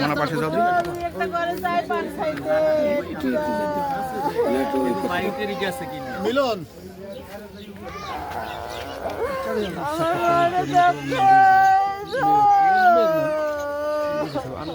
মনে পাশে যাবি মিলন। আর এ অন্য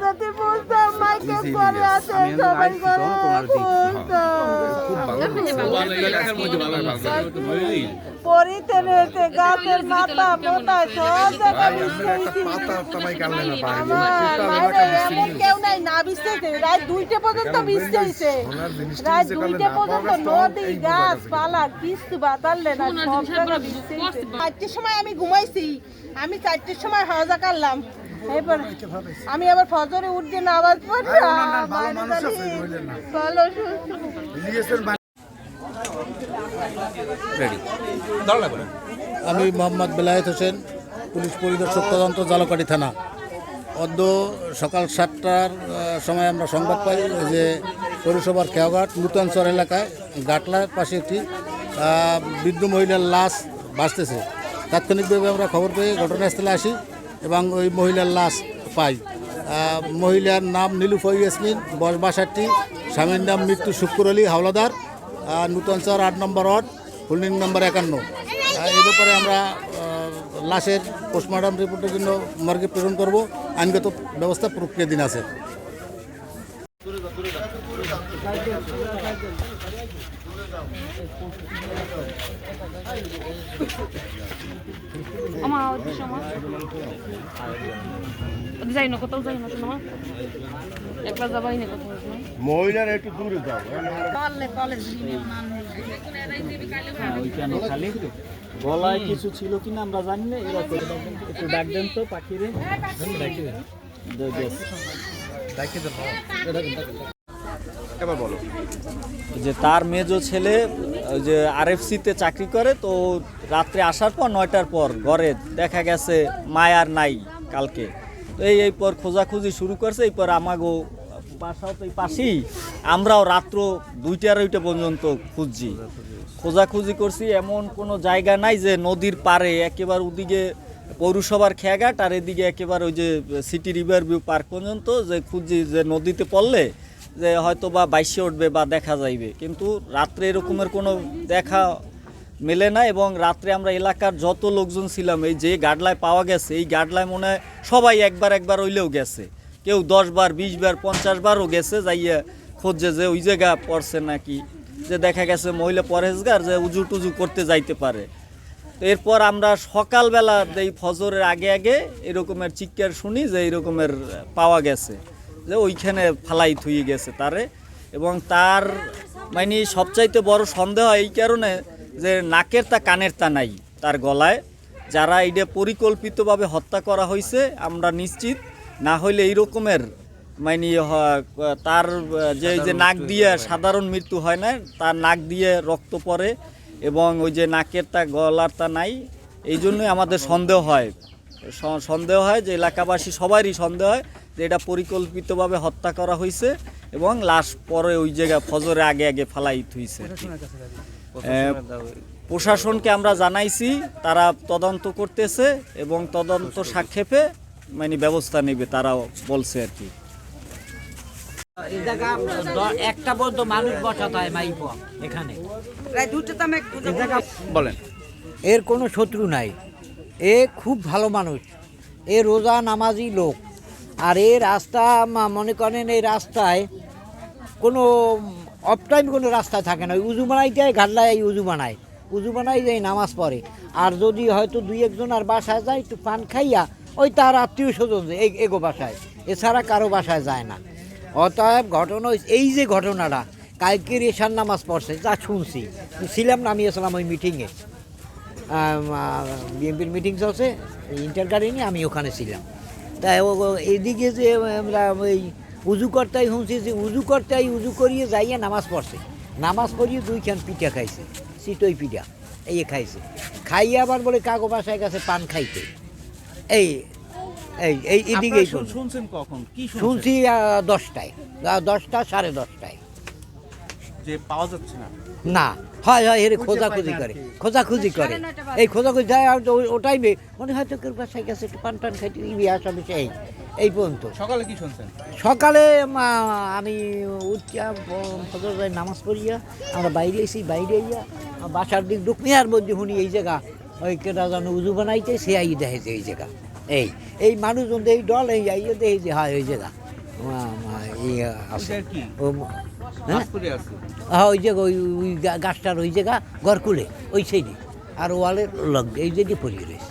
যাতে বুঝতাম মাইকে পরে আছে সবাই করে পরিতে রয়েছে গাছের মাথা মোটা সব। আমার মায়ের এমন কেউ নাই না বিছাইছে রাত দুইটা পর্যন্ত বিছাইছে রাত দুইটা পর্যন্ত নদী গাছ পালা কিছু বাতালে না সব চারটের সময় আমি ঘুমাইছি আমি চারটের সময় হজা করলাম এবার আমি আবার ফজরে উঠতে নামাজ পড়ছি আমি মোহাম্মদ বেলায়েত হোসেন, পুলিশ পরিদর্শক তদন্ত জালকাটি থানা। অদ্য সকাল সাতটার সময় আমরা সংবাদ পাই যে পৌরসভার খেয়াঘাট নূতনচর এলাকায় গাটলার পাশে একটি বৃদ্ধ মহিলার লাশ ভাসতেছে তাৎক্ষণিকভাবে আমরা খবর পেয়ে ঘটনাস্থলে আসি এবং ওই মহিলার লাশ পাই। মহিলার নাম নীলুফা ইয়াসমিন, বয়স বাষট্টি, স্বামীর নাম মৃত্যু শুক্র আলী হাওলাদার নূতনচর আট নম্বর ওয়ার্ড, হোল্ডিং নম্বর একান্ন। এই ব্যাপারে আমরা লাশের পোস্টমর্টম রিপোর্টের জন্য মর্গে প্রেরণ করব। আইনগত ব্যবস্থা প্রক্রিয়াধীন আছে। আমার ওদের সময়। ওদের যাই না কোথাও যাই না একলা যাবাই না কোথাও একটু দূরে যাও। ওইখানে খালি। গলায় কিছু ছিল কিনা আমরা জানি না একটু ডাক দেন তো পাখিরে এবার বলো। যে তার মেজো ছেলে যে আরএফসিতে চাকরি করে তো রাত্রে আসার পর নয়টার পর ঘরে দেখা গেছে মায়ার নাই কালকে। তো এই এই পর খোঁজাখুঁজি শুরু করছে এই পর আমাগো বাসাও তো পাশেই। আমরাও রাত্র দুইটা আড়াইটা পর্যন্ত খুঁজছি। খোঁজাখুঁজি করছি, এমন কোনো জায়গা নাই যে নদীর পারে একেবারে ওদিকে পৌরসভার খেয়াঘাট আর এদিকে একেবারে ওই যে সিটি রিভার ভিউ পার্ক পর্যন্ত যে খুঁজছি যে নদীতে পড়লে যে হয়তো বা বাইশে উঠবে বা দেখা যাইবে। কিন্তু রাত্রে এরকমের কোনো দেখা মেলে না এবং রাত্রে আমরা এলাকার যত লোকজন ছিলাম, এই যে গাডলায় পাওয়া গেছে, এই গাডলায় মনে হয় সবাই একবার একবার হইলেও গেছে। কেউ দশ বার, বিশ বার, পঞ্চাশ বারও গেছে, যাইয়ে খোঁজে যে ওই জায়গা পড়ছে নাকি। যে দেখা গেছে মহিলা পরহেজগার যে উজু টুজু করতে যাইতে পারে। এরপর আমরা সকালবেলা এই ফজরের আগে আগে এরকমের চিৎকার শুনি যে এরকমের পাওয়া গেছে। যে ওইখানে ফালাই থুয়ে গেছে তারে। এবং তার মানে সবচাইতে বড় সন্দেহ এই কারণে যে নাকের তা কানের তা নাই তার গলায়। যারা এইটা পরিকল্পিতভাবে হত্যা করা হয়েছে আমরা নিশ্চিত না হইলে এই রকমের মানে তার যে এই যে নাক দিয়ে সাধারণ মৃত্যু হয় না তার নাক দিয়ে রক্ত পড়ে এবং ওই যে নাকের তা গলার তা নাই এই জন্যই আমাদের সন্দেহ হয়। সন্দেহ হয় যে এলাকাবাসী সবারই সন্দেহ হয় যে এটা পরিকল্পিতভাবে হত্যা করা হয়েছে এবং লাশ পরে ওই জায়গায় ফজরে আগে আগে ফালাই। আহ, প্রশাসনকে আমরা জানাইছি তারা তদন্ত করতেছে এবং তদন্ত সাক্ষেপে মানে ব্যবস্থা নেবে তারাও বলছে আর কি। এই জায়গা একটা পর্যন্ত মানুষ বসাতে হয় মাইপ এখানে। এই জায়গা বলেন। এর কোনো শত্রু নাই। এ খুব ভালো মানুষ। এ রোজা নামাজি লোক। আর এ রাস্তা মা- মনে করেন এই রাস্তায় কোনো অফ টাইম কোনো রাস্তা থাকে না। ওই উজু বানাইতে হয় ঘাটলায় এই উজু বানায়। উজু বানাই যায় নামাজ পড়ে। আর যদি হয়তো দুই একজন আর বাসায় যায় একটু পান খাইয়া ওই তার আত্মীয় স্বজন এই এগো বাসায়। এছাড়া কারও বাসায় যায় না। অতএব ঘটনা এই যে ঘটনাটা, কালকে রেশার নামাজ পড়ছে, যা শুনছি। ছিলাম না আমি আসলাম ওই মিটিংয়ে বিএনপির মিটিং চলছে ইন্টার গার্ডেনে আমি ওখানে ছিলাম। তাই এদিকে যে, আমরা ওই উজু করতাই শুনছি যে, উজু করতাই উজু করিয়ে যাইয়া নামাজ পড়ছে। নামাজ পড়িয়ে দুইখান পিঠা খাইছে, চিতই পিঠা, এই খাইছে। খাইয়ে আবার বলে কাগো বাসায় গেছে পান খাইতে। এই এই এই এদিকেই শুনছেন কখন? কি শুনছি দশটায়। দশটা সাড়ে দশটায়। যে পাওয়া যাচ্ছে না? না হয় হয় এর খোঁজাখুঁজি করে খোঁজাখুঁজি করে। এই খোঁজাখুঁজি যায় আর ওটাই বে- মনে হয়তো কেউ বাসায় গেছে একটু পান টান খাইতে এই আসা বেশি এই এই পর্যন্ত। সকালে কি শুনছেন? সকালে আমি উঠিয়া ফজর নামাজ পড়িয়া আমরা বাইরে এসি বাইরে আইয়া বাসার দিক ঢুকমি আর মধ্যে শুনি এই জায়গা। ওই কেটা যেন উজু বানাইছে সে আই দেখেছে এই জায়গা। এই এই মানুষজন এই দল এই আই দেখে যে হয় ওই জায়গা। হ্যাঁ? আছে। হ্যাঁ ওই জায়গা ওই ওই গাছটার ওই জায়গা গরকুলে ওই সেই আর ওয়ালের লগ এই যে পড়িয়ে রয়েছে।